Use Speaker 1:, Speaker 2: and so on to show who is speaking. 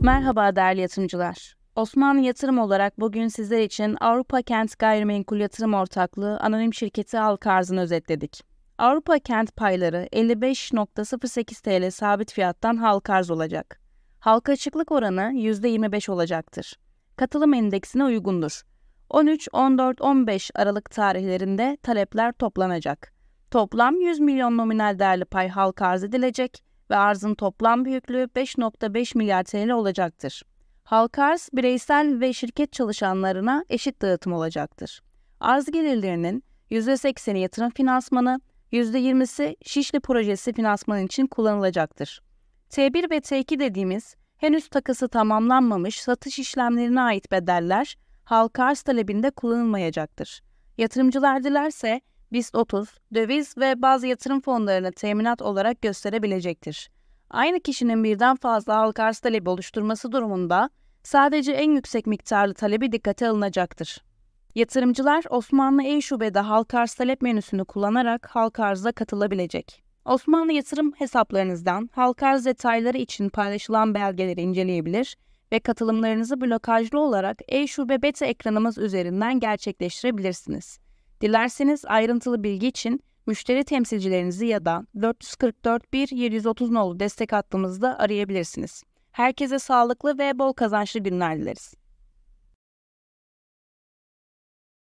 Speaker 1: Merhaba değerli yatırımcılar. Osmanlı Yatırım olarak bugün sizler için Avrupa Kent Gayrimenkul Yatırım Ortaklığı anonim şirketi halka arzını özetledik. Avrupa Kent payları 55.08 TL sabit fiyattan halka arz olacak. Halka açıklık oranı %25 olacaktır. Katılım endeksine uygundur. 13, 14, 15 Aralık tarihlerinde talepler toplanacak. Toplam 100 milyon nominal değerli pay halka arz edilecek ve arzın toplam büyüklüğü 5.5 milyar TL olacaktır. Halka arz bireysel ve şirket çalışanlarına eşit dağıtım olacaktır. Arz gelirlerinin %80'i yatırım finansmanı, %20'si Şişli projesi finansmanı için kullanılacaktır. T1 ve T2 dediğimiz henüz takısı tamamlanmamış satış işlemlerine ait bedeller halka arz talebinde kullanılmayacaktır. Yatırımcılar dilerse BIST 30, döviz ve bazı yatırım fonlarını teminat olarak gösterebilecektir. Aynı kişinin birden fazla halka arz talebi oluşturması durumunda sadece en yüksek miktarlı talebi dikkate alınacaktır. Yatırımcılar Osmanlı E-Şube'de halka arz talep menüsünü kullanarak halka arza katılabilecek. Osmanlı yatırım hesaplarınızdan halka arz detayları için paylaşılan belgeleri inceleyebilir ve katılımlarınızı blokajlı olarak E-Şube beta ekranımız üzerinden gerçekleştirebilirsiniz. Dilerseniz ayrıntılı bilgi için müşteri temsilcilerinizi ya da 444 1 730 nolu destek hattımızda arayabilirsiniz. Herkese sağlıklı ve bol kazançlı günler dileriz.